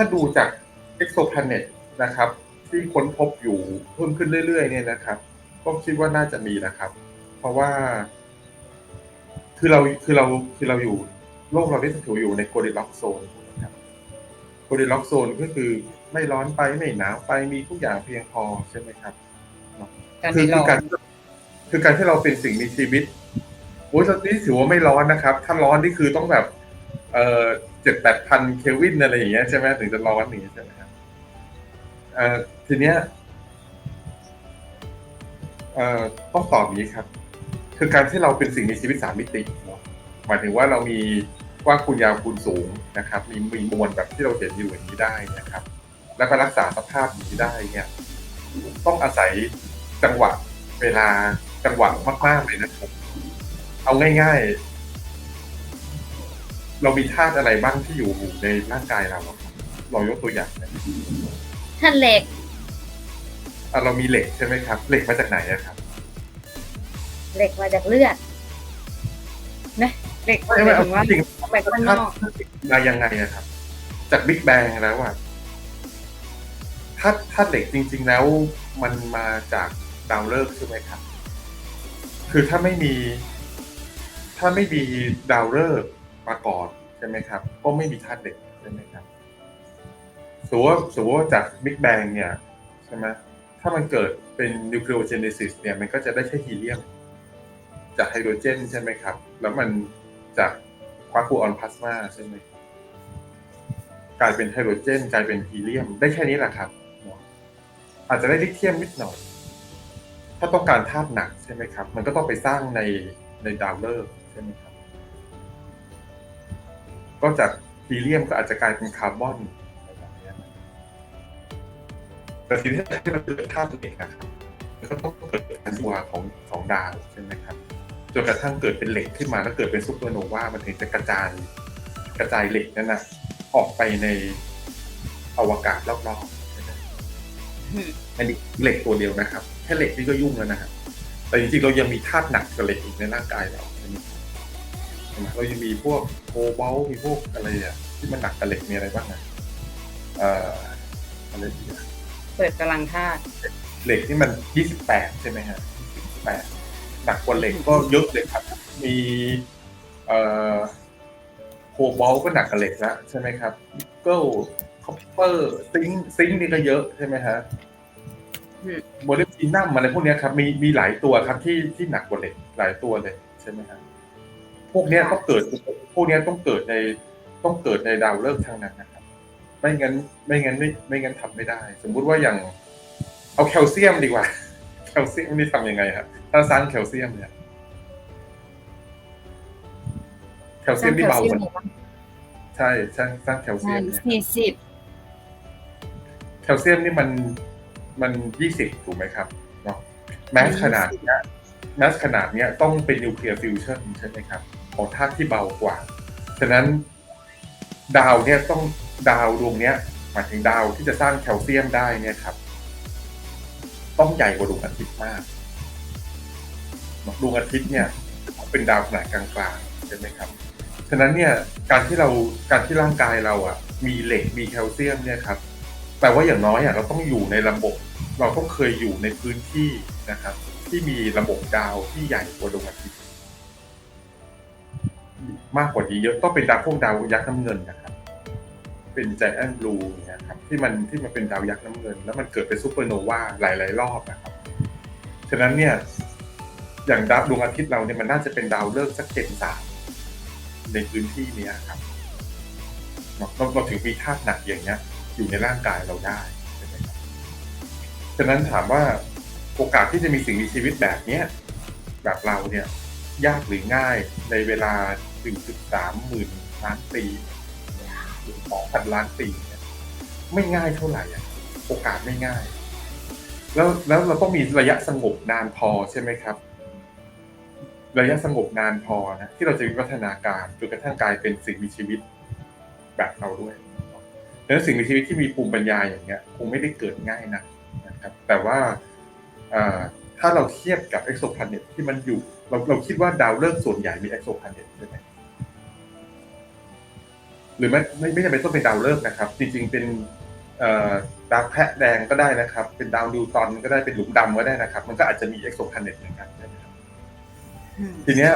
ถ้าดูจาก exoplanet นะครับ ที่ค้นพบอยู่เพิ่มขึ้นเรื่อยๆ เนี่ยนะครับก็คิดว่าน่าจะมีนะครับ เพราะว่า คือเราคือเราคือเราอยู่โลกเราได้ถืออยู่ในโกลเดนล็อกโซนนะครับโกลเดนล็อกโซนก็คือไม่ร้อนไปไม่หนาวไปมีทุกอย่างเพียงพอใช่ไหมครับการคือไม่รคืออการคือการที่เราเป็นสิ่งมีชีวิตโอ้ยตอนนี้ถือว่าไม่ร้อนนะครับ ถ้าร้อนนี่คือต้องแบบ เอ่อ เจ็ดแปดพันเคลวินอะไรอย่างเงี้ยใช่ไหมถึงจะร้อนอย่างเงี้ยใช่ไหมครับทีเนี้ยต้องตอบนี้ครับ คือการที่เราเป็นสิ่งมีชีวิตสามมิติเนาะหมายถึงว่าเรามีกว้างคูณยาวคูณสูงนะครับ มีมีมวลแบบที่เราเห็นอยู่อย่างนี้ได้นะครับ แล้วก็รักษาสภาพอย่างนี้ได้เนี่ยต้องอาศัยจังหวะเวลาจังหวะมากๆเลยนะครับเอาง่าย ๆ เรามีธาตุอะไรบ้างที่อยู่ในร่างกายเราอะครับเรายกตัวอย่างนะท่านเหล็กอะเรามีเหล็กใช่ไหมครับ เหล็กมาจากไหนอะครับเหล็กมาจากเลือดนะเหล็กหมายไม่ไม่ถึงว่า จริงไปข้างนธาตุอกมายังไงอะครับ จากบิ๊กแบงแล้วอะธาตุธาตุเหล็กจริง ๆ แล้ว มันมาจากดาวฤกษ์ใช่ไหมครับ คือถ้าไม่มี ถ้าไม่มีดาวฤกษ์ มาก่อนใช่ไหมครับ ก็ไม่มีธาตุเหล็กใช่ไหมครับสมมติว่าสมมติว่าจากบิ๊กแบงเนี่ยใช่ไหมถ้ามันเกิดเป็นนิวเคลียร์เจเนซิสเนี่ยมันก็จะได้แค่ฮีเลียม จากไฮโดรเจนใช่ไหมครับ แล้วมันจากควาคูออนพลาสมาใช่ไหมกลายเป็นไฮโดรเจน กลายเป็นฮีเลียม ได้แค่นี้แหละครับ อาจจะได้ลิเทียมนิดหน่อย ถ้าต้องการธาตุหนักใช่ไหมครับ มันก็ต้องไปสร้างในในดาวฤกษ์ใช่ไหมครับ ก็จากฮีเลียมก็อาจจะกลายเป็นคาร์บอนอะไรแบบนี้แต่ทีนี้ที่มันเกิดธาตุเหล็กนะครับก็ต้องเกิดการสัวของของดาวใช่ไหมครับจนกระทั่งเกิดเป็นเหล็กขึ้นมาแล้วเกิดเป็นซูเปอร์โนวา มันถึงจะกระจายกระจายเหล็กนั่นนะออกไปในอวกาศรอบๆไหมอืมอันนี้เหล็กตัวเดียวนะครับ แค่เหล็กนี่ก็ยุ่งแล้วนะครับแต่จริงๆเรายังมีธาตุหนักกับเหล็กอีกในร่างกายเรา เรายังมีพวกโคบอลต์มีพวกอะไรอะที่มันหนักกับเหล็กมีอะไรบ้างนะเอ่ออะไรดีอะเปิดกำลังธาตุเหล็กที่มัน28ใช่ไหมฮะ28หนักกว่าเหล็กก็เยอะเลยครับ มีเอ่อโคบอลต์ก็หนักกว่าเหล็กแล้วใช่ไหมครับนิกเกิลคอปเปอร์ซิงซิงนี่ก็เยอะใช่ไหมฮะอืมโมเลกุลนัมอะไรพวกเนี้ยครับมีมีหลายตัวครับที่ที่หนักกว่าเหล็กหลายตัวเลยใช่ไหมครับ พวกเนี้ยต้องเกิดพวกเนี้ยต้องเกิดในต้องเกิดในดาวฤกษ์ทางนั้นนะครับ ไม่งั้นไม่งั้นไม่ไม่งั้นทำไม่ได้ สมมุติว่าอย่าง เอาแคลเซียมดีกว่า แคลเซียมนี่ทำยังไงครับถ้าสร้างแคลเซียมเนี่ยแคลเซียมนี่เบาหมดใช่สร้างสร้างแคลเซียมเนี่ยสี่สิบแคลเซียมนี่มันมันยี่สิบถูกไหมครับเนาะแมสขนาดเนี้ยแมสขนาดเนี้ยต้องเป็นนิวเคลียร์ฟิวชั่นใช่ไหมครับ ของธาตุที่เบากว่า ฉะนั้นดาวเนี่ยต้องดาวดวงเนี้ยหมายถึงดาวที่จะสร้างแคลเซียมได้เนี่ยครับ ต้องใหญ่กว่าดวงอาทิตย์มากดวงอาทิตย์เนี่ยเป็นดาวขนาดกลางๆใช่ไหมครับฉะนั้นเนี่ยการที่เราการที่ร่างกายเราอะ มีเหล็กมีแคลเซียมเนี่ยครับแปลว่าอย่างน้อยอะเราต้องอยู่ในระบบ เราต้องเคยอยู่ในพื้นที่นะครับ ที่มีระบบดาวที่ใหญ่กว่าดวงอาทิตย์ มากกว่านี้เยอะต้องเป็นดาวพวกดาวยักษ์น้ำเงินนะครับ เป็นไจแอนบลูเนี่ยครับที่มันที่มันเป็นดาวยักษ์น้ำเงิน แล้วมันเกิดเป็นซูเปอร์โนวาหลาย ๆ รอบนะครับ ฉะนั้นเนี่ยอย่างดาวดวงอาทิตย์เราเนี่ยมันน่าจะเป็นดาวฤกษ์สักเจ็ดสามในพื้นที่เนี้ยครับเราเราเราถึงมีธาตุหนักอย่างเงี้ย อยู่ในร่างกายเราได้ใช่ไหมครับฉะนั้นถามว่าโอกาสที่จะมีสิ่งมีชีวิตแบบเนี้ยแบบเราเนี่ยยากหรือง่ายในเวลา 1.3 หมื่นล้านปีหรือ2,000 ล้านปีเนี่ยไม่ง่ายเท่าไหร่อะโอกาสไม่ง่าย แล้วแล้วเราต้องมีระยะสงบนานพอใช่ไหมครับ ระยะสงบนานพอนะที่เราจะวิวัฒนาการจนกระทั่งกลายเป็นสิ่งมีชีวิตแบบเราด้วยดังนั้นสิ่งมีชีวิตที่มีภูมิปัญญาอย่างเงี้ยคงไม่ได้เกิดง่ายนะนะครับ แต่ว่าถ้าเราเทียบกับ exoplanet ที่มันอยู่ เราเราคิดว่าดาวฤกษ์ส่วนใหญ่มี exoplanet ใช่ไหม หรือไม่ไม่ไม่จำเป็นต้องเป็นดาวฤกษ์นะครับ จริงๆเป็นเอ่อดาวแพะแดงก็ได้นะครับ เป็นดาวนิวตรอนก็ได้เป็นหลุมดำก็ได้นะครับ มันก็อาจจะมีเอ็กโซพลาเน็ตเหมือนกันนะครับอืมทีเนี้ย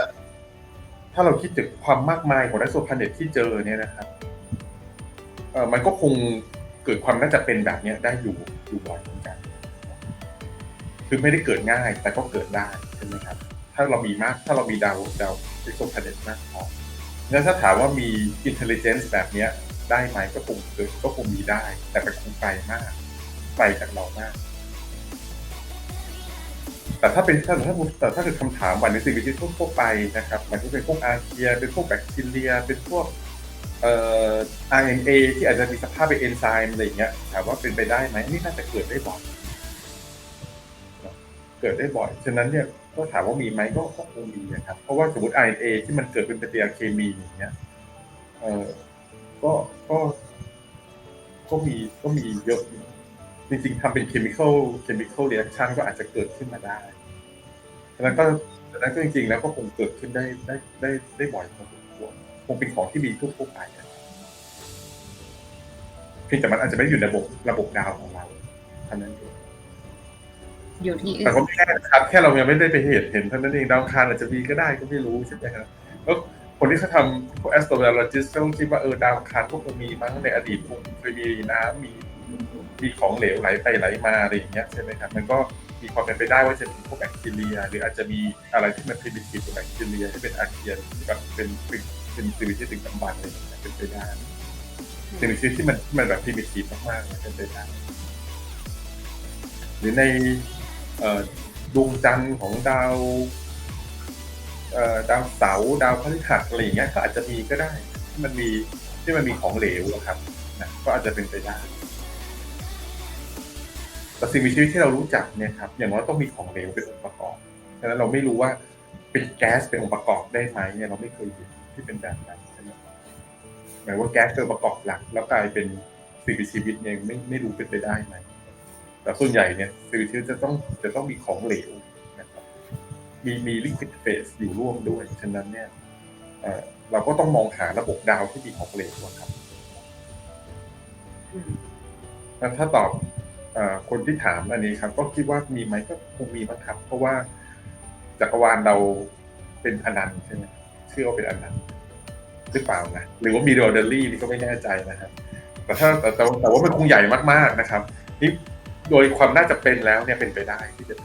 ถ้าเราคิดถึงความมากมายของเอ็กโซพลาเน็ตที่เจอเนี่ยนะครับเออมันก็คงเกิดความน่าจะเป็นแบบเนี้ยได้อยู่อยู่บ่อยเหมือนกัน คือไม่ได้เกิดง่ายแต่ก็เกิดได้ใช่ไหมครับ ถ้าเรามีมาก ถ้าเรามีดาวดาวเอ็กโซพลาเน็ตมากพอ งั้นถ้าถามว่ามีอินเทลเจนซ์แบบนี้ได้ไหมก็คงเกิดก็คงมีได้ แต่มันคงไกลมากไกลจากเรามาก แต่ถ้าเป็นถ้าถ้าแต่ถ้าเกิดคำถามวันในสิ่งที่ทั่วไปนะครับ มันก็เป็นพวกอาร์เคียเป็นพวกแบคทีเรีย เป็นพวกเอ่อ RNA ที่อาจจะมีสภาพเป็นเอนไซม์อะไรอย่างเงี้ยถามว่าเป็นไปได้ไหมนี่น่าจะเกิดได้บ่อยเกิดได้บ่อย ฉะนั้นเนี่ย ก็ถามว่ามีไหมก็คงมีนะครับ เพราะว่าสมมติ RNA ที่มันเกิดเป็นปฏิกิริยาเคมีอย่างเงี้ยเออก็ก็ก็มีก็มีเยอะ จริงๆทำเป็น chemical chemical reaction ก็อาจจะเกิดขึ้นมาได้ฉะนั้นก็ฉะนั้นก็จริงๆ แล้วก็คงเกิดขึ้นได้ได้ได้ได้บ่อยพอสมควรคงเป็นของที่มีทั่วไปอะเพียงแต่มันอาจจะไม่อยู่ในระบบระบบดาวของเราเท่านั้นเอง อยู่ที่อื่แต่ก็ไม่แน่นะครับ แค่เรายังไม่ได้ไปเห็นเห็นเท่านั้นเองดาวคารอาจจะมีก็ได้ก็ไม่รู้ใช่ไหมครับแล้วคนที่เขาทำพวก astrobiologist ก็ต้องคิดว่าเออดาวคารพวกมันมีมั้งในอดีตคงเคยมีน้ำมีมีของเหลวไหลไปไหลมาอะไรอย่างเงี้ยใช่ไหมครับมันก็มีความเป็นไปได้ว่าจะมีพวกแบคทีเรีย หรืออาจจะมีอะไรที่มัน primitive กว่าแบคทีเรียที่เป็นอาเคียนแบบเป็นเป็นเป็นสิ่งมีชีวิตดึกำบรรพ์อะไรอย่างเงี้ยเป็นไปได้สิ่งมีชีวิตที่มันที่มันแบบ primitive มากๆเป็นไปได้หรือใน ดวงจันทร์ของดาวดาวเสาดาวพฤหัสอะไรอย่างเงี้ยก็อาจจะมีก็ได้ที่มันมีที่มันมีของเหลวอะครับนะก็อาจจะเป็นไปได้แต่สิ่งมีชีวิตที่เรารู้จักเนี่ยครับอย่างน้อยต้องมีของเหลวเป็นองค์ประกอบฉะนั้นเราไม่รู้ว่าเป็นแก๊สเป็นองค์ประกอบได้ไหมเนี่ยเราไม่เคยเห็นที่เป็นแบบนั้นใช่ไหมหมายว่าแก๊สเป็นองค์ประกอบหลัก แล้วกลายเป็นสิ่งมีชีวิตเนี่ยไม่ไม่รู้เป็นไปได้ไหม แต่ส่วนใหญ่เนี่ยสื่อที่จะต้องจะต้องมีของเหลวนะครับมีมีลิควิดเฟสอยู่ร่วมด้วยฉะนั้นเนี่ยเราก็ต้องมองหาระบบดาวที่มีของเหลวอะครับแล้วถ้าตอบอคนที่ถามอันนี้ครับ ก็คิดว่ามีไหมก็คงมีบ้างครับ เพราะว่าจักรวาลเราเป็นอนันต์ใช่ไหมเชื่อว่าเป็นอนันต์หรือเปล่านะหรือว่ามีโดเดลลี่นี่ก็ไม่แน่ใจนะครับแต่ถ้าแต่แต่แต่ว่ามันคงใหญ่มากๆนะครับนี่ โดยความน่าจะเป็นแล้วเนี่ยเป็นไปได้ที่จะ